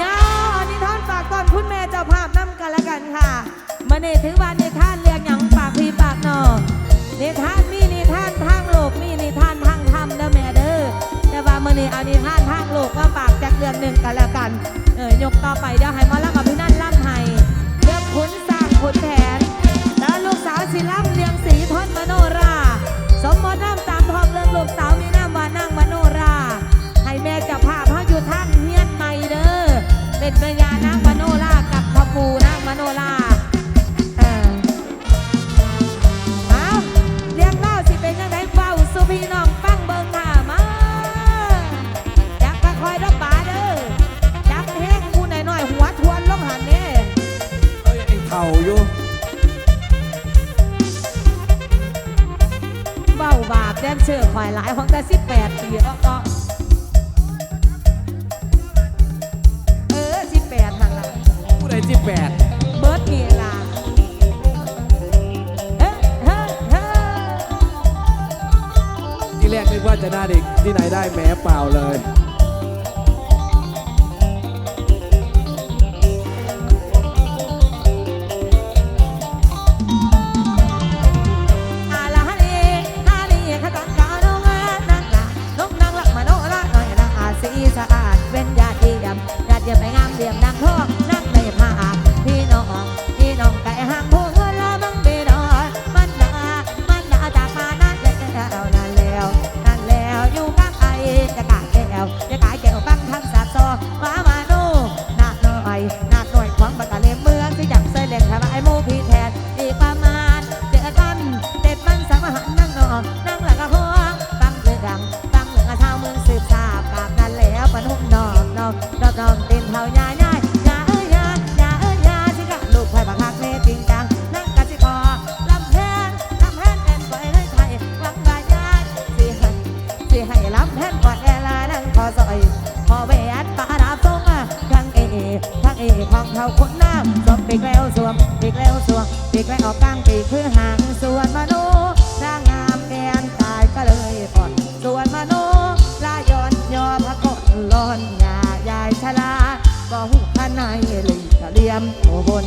ยานิทานฝากตอนคุณแม่เจ้าภาพน้ำกันละกันค่ะมาเนถือวันนิทานเรียงอย่างปากพี่ปากนอนิทานมีนิทานทางโลกมีนิทานทางธรรมเด้อแม่เด้อแต่ว่ามื่อนี้เอานิทานทางโลกมาฝากจากเรื่องหนึ่งกันละกันเอ่ยยกต่อไปเดี๋ยวให้มาล่ำกับพี่นั่นล่ำให้เรื่องขุนสร้างขุนแผนแล้วลูกสาวสิล่ำเรียงสีทอนมโนรา สมมติน้ำตามทองเรื่องลูกสาวมี ข้างในเลยกะเลียมโคน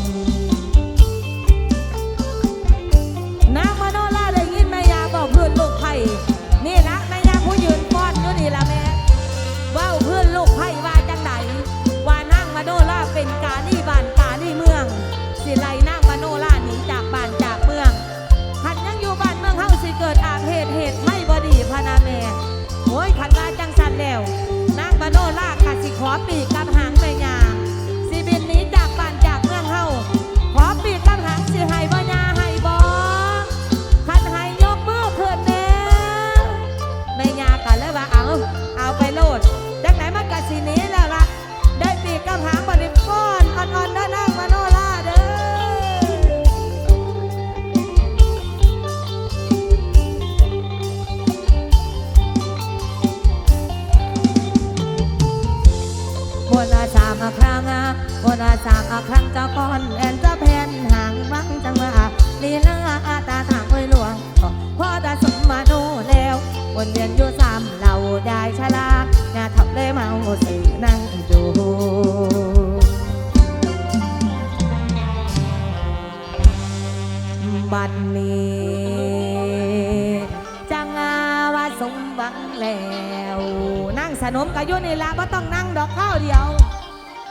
มกับยุนีลาบ่ต้องนั่งดอกข้าวเดียว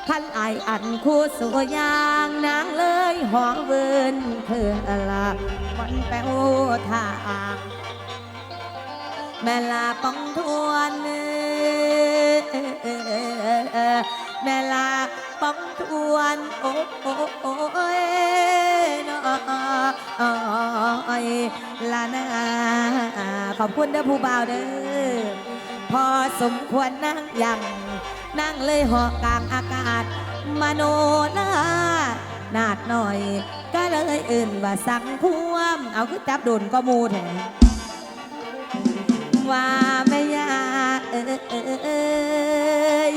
ขันไออันคู่สุกยางนางเลยหอมเวินเธอละมันแปลวทางแม่ลาปองทวนแม่ลาปองทวนโอ้โอยนอยละนาขอบคุณเด้อผู้บ่าวเด้อ พอสมควรนั่งยัง นั่งเลยหอกลางอากาศ มโนนานาดหน่อย ก็เลยอื่นว่าสังพ่วม เอาคือจับโดนก็มูแถว่าไม่ยากเอ้ย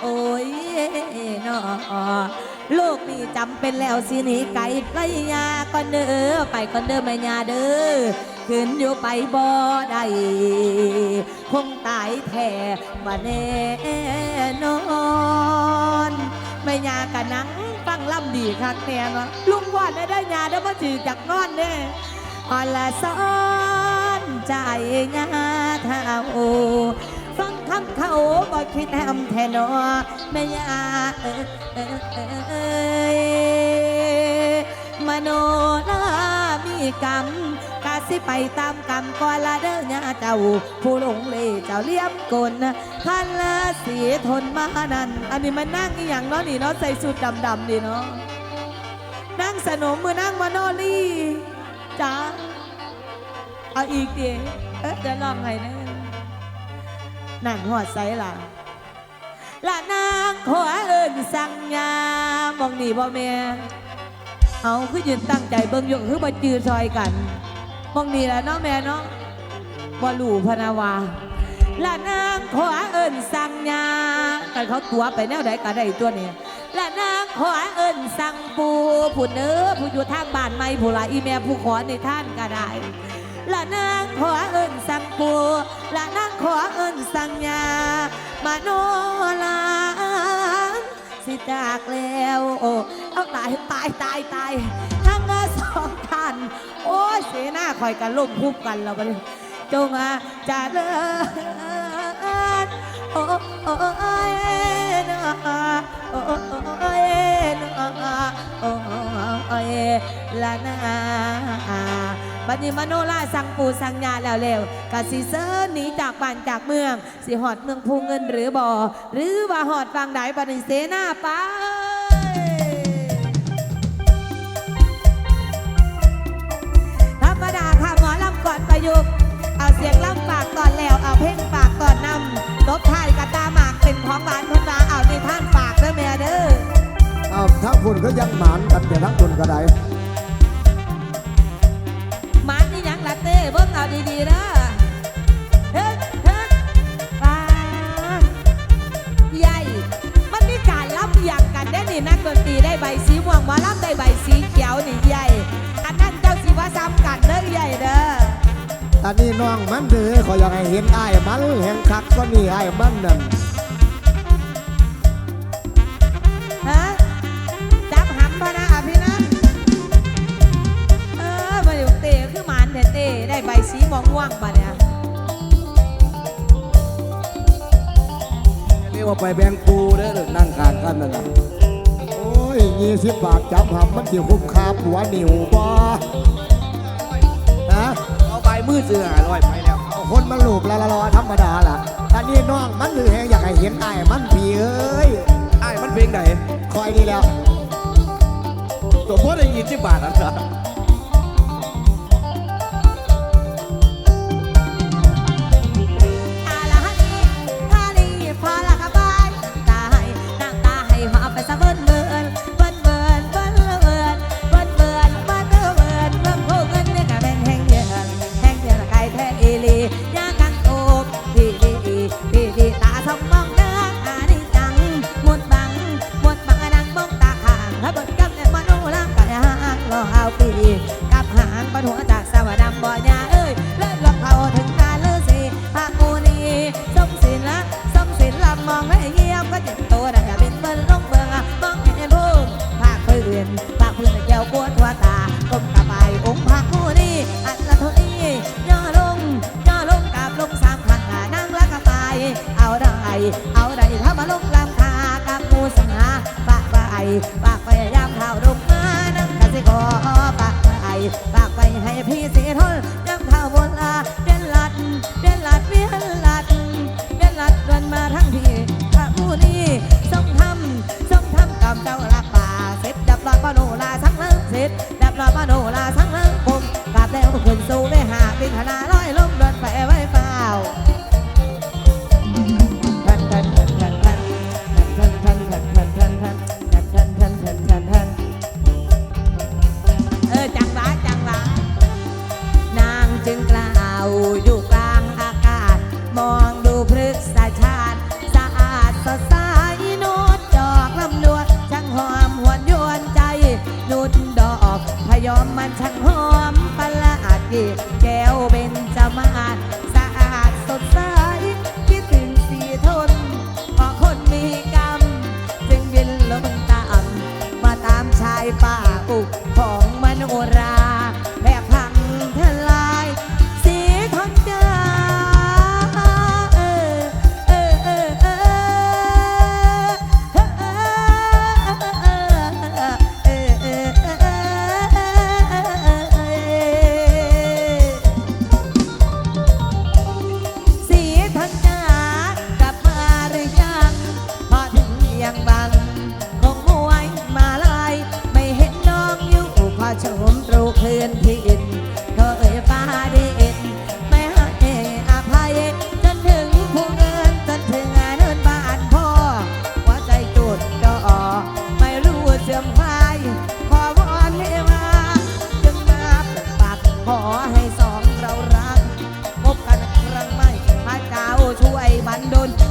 โอ้ยนอลูกนี่จำเป็นแล้วสิหนีไก่ไก่ยาก่อนเด้อไปก่อนเด้อแม่ยาเด้อ ขึ้นอยู่ไปบ่ได้คงตายแท้บ่แน่นอนไม่ยากันนังฟังล่ำดีคักแน่นลุงว่าได้ได้ยาได้บ่ถือจากนอนเด้อ่อนละซ้อนใจงาเท้าฟังคำเขาบ่คิดแอมแทนนอไม่ยาเออเอมโนรามีกรรม สิไปตามกรรมก่อนละเด้อยาเจ้า ผู้หลงเลเจ้าเลี้ยมกลพันละสีทนมานันอันนี้มันนั่งอีหยังเนาะนี่เนาะใส่สุดดำๆดีเนาะนั่งสนมมือนั่งมาโนลี่จ้าเอาอีกดิเอ๊ะจะลองไงนะนั่นหัวใสล่ะละนางขอเอิญสั่งยามองนี่บ่แม่เอาคือยืนตั้งใจเบิ่งยู่คือบ่จือซอยกัน มองนี่และเนาะแม่เนาะบ่รู้พนาวาละนางขอเอิญสั่งยากันเขาตัวไปแนวใดก็ได้ตัวนี้ละนางขอเอิญสั่งปูผู้เนื้อผู้อยู่ทางบ้านไม่ผู้ลายอีแม่ผู้ขอในท่านก็ได้ละนางขอเอิญสั่งปูละนางขอเอิญสั่งยามาโนลาสิจากแล้วโอ้เอาตายตายตายตายทั้งสองท่าน โอ้ยเสนาคอยกันล่มพุบกันแล้วบัดนี้จงอาจาเลิศโอ้โอ้ยนะโอ้โอ้ยนะโอ้ยละนาบัดนี้มโนราสั่งปู่สั่งยาแล้วเร็วกะสิเซินหนีจากบ้านจากเมือง สิหอดเมืองพูเงินหรือบ่อหรือว่าหอดฟังใดบัดนี้เสนาไป ยุกต์เอาเสียงลำฝากก่อนแล้วเอาเพลงฝากก่อนนำลบท้ายกระตาหมากเป็นของหวานคนมาเอาในท่านฝากเด้อแม่เด้อเอาทั้งคุณก็ยังหมานกันแต่ทั้งคุณก็ได้หมันนี่ยังละเต้เบิ่งเอาดีๆเด้อเฮ้ยเฮ้ยฟ้าใหญ่มันมีการรับอย่างกันได้นี่นักดนตรีได้ใบสีม่วงหมอลำได้ใบสี อันนี้น้องมันเด้อขออยากให้เห็นไอ้ายมันแห่งคักก็นี่ไอ้ายมันนั่นฮะจับหำพะนะอภินันท์เออมาอยู่เตะคือหมานเตเต้ได้ใบสีม่วงม่วงๆมาเนี่ยเรียกว่าไปแบงปูเด้อนั่งข้างกันนั่นน่ะโอ้ยยี่สิบบาทจับหำมันสิคุ้มค่าผัวหนิวบ่ฮะเอาใบ มือเสือหาลอยไปแล้วเอาคนมาลูบละละรอธรรมดาล่ะอันนี้น้องมันเด้อแห่งอยากให้เห็นไอ้ายมันพี่เอ้ยไอ้ายมันเพลงไหนคอยนี่แล้วตัวพ่อได้ยินที่บาทอัน ก็เจ็บตัวแต่จะบินบนลงเมืองมองเห็นพุ่ภาคพื้น 来啦了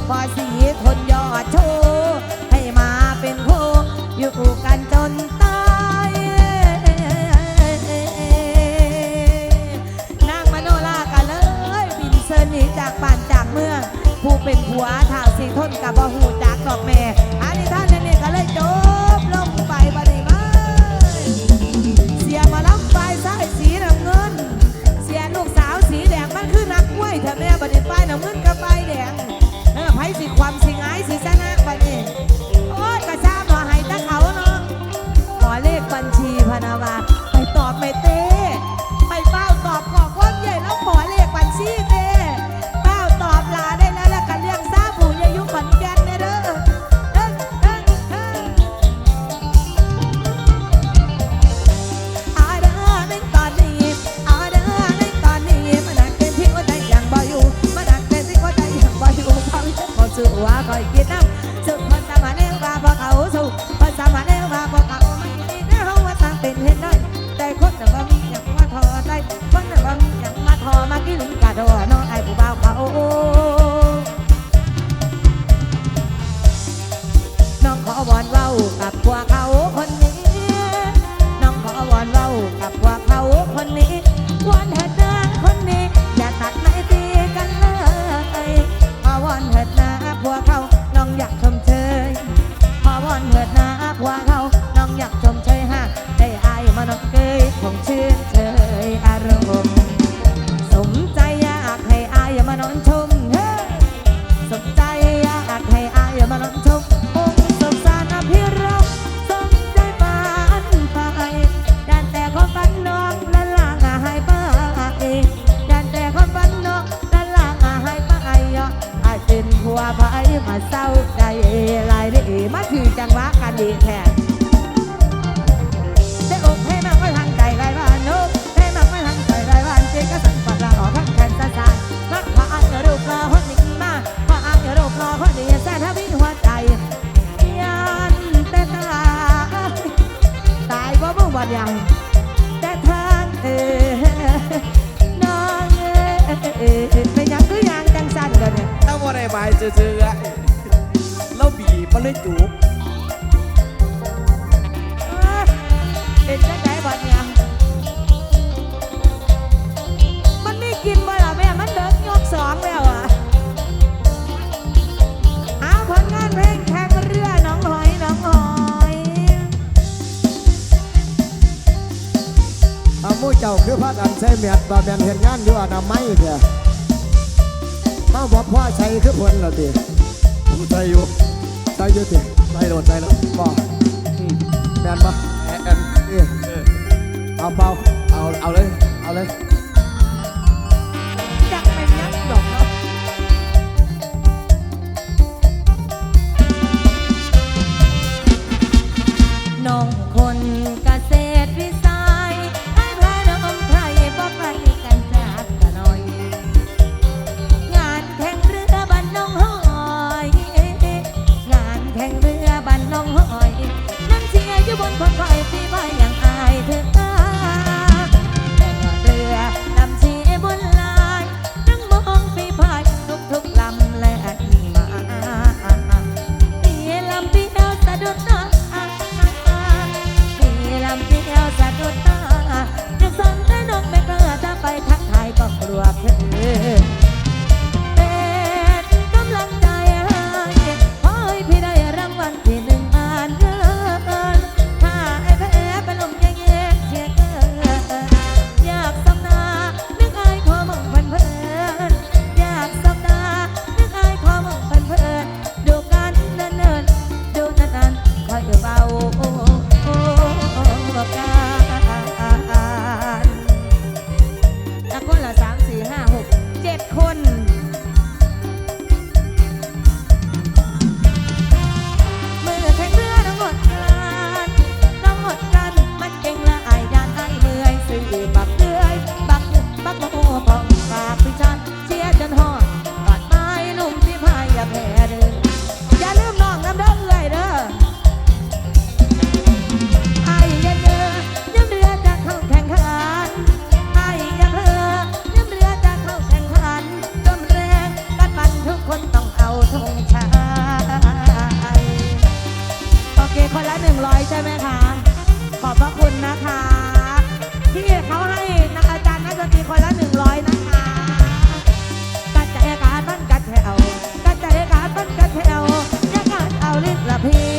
พอสีทนยอดโชว์ให้มาเป็นโคอยู่คู่กันจนตายนางมโนลากันเลยบินเซนีจากบ้านจากเมือง ผู้เป็นผัวถาสีทนกับบ่หูจากดอกแม่อันนี้ท่านนี่ก็เลยจบลงไปบันไดมเสียมาลับไปใส่สีน้ำเงิน เสียลูกสาวสีแดงมันคือนักกล้วยเธอแม่บันไดไปน้ำเงินกับไปแดง ความสิงไอ้สิชนะวันนี้ พัดอันใช้เมียดบ่แมนเห็นงานอยู่อไามัยเด้อมาบอกพ่อใช้คือผลหรืล่ะติผมใจอยู่ใช้อยู่ติใช้โดดใจแล้วบ่แมนบ่แอนเออเอาเบาเอาเอาเลยเอาเลย เ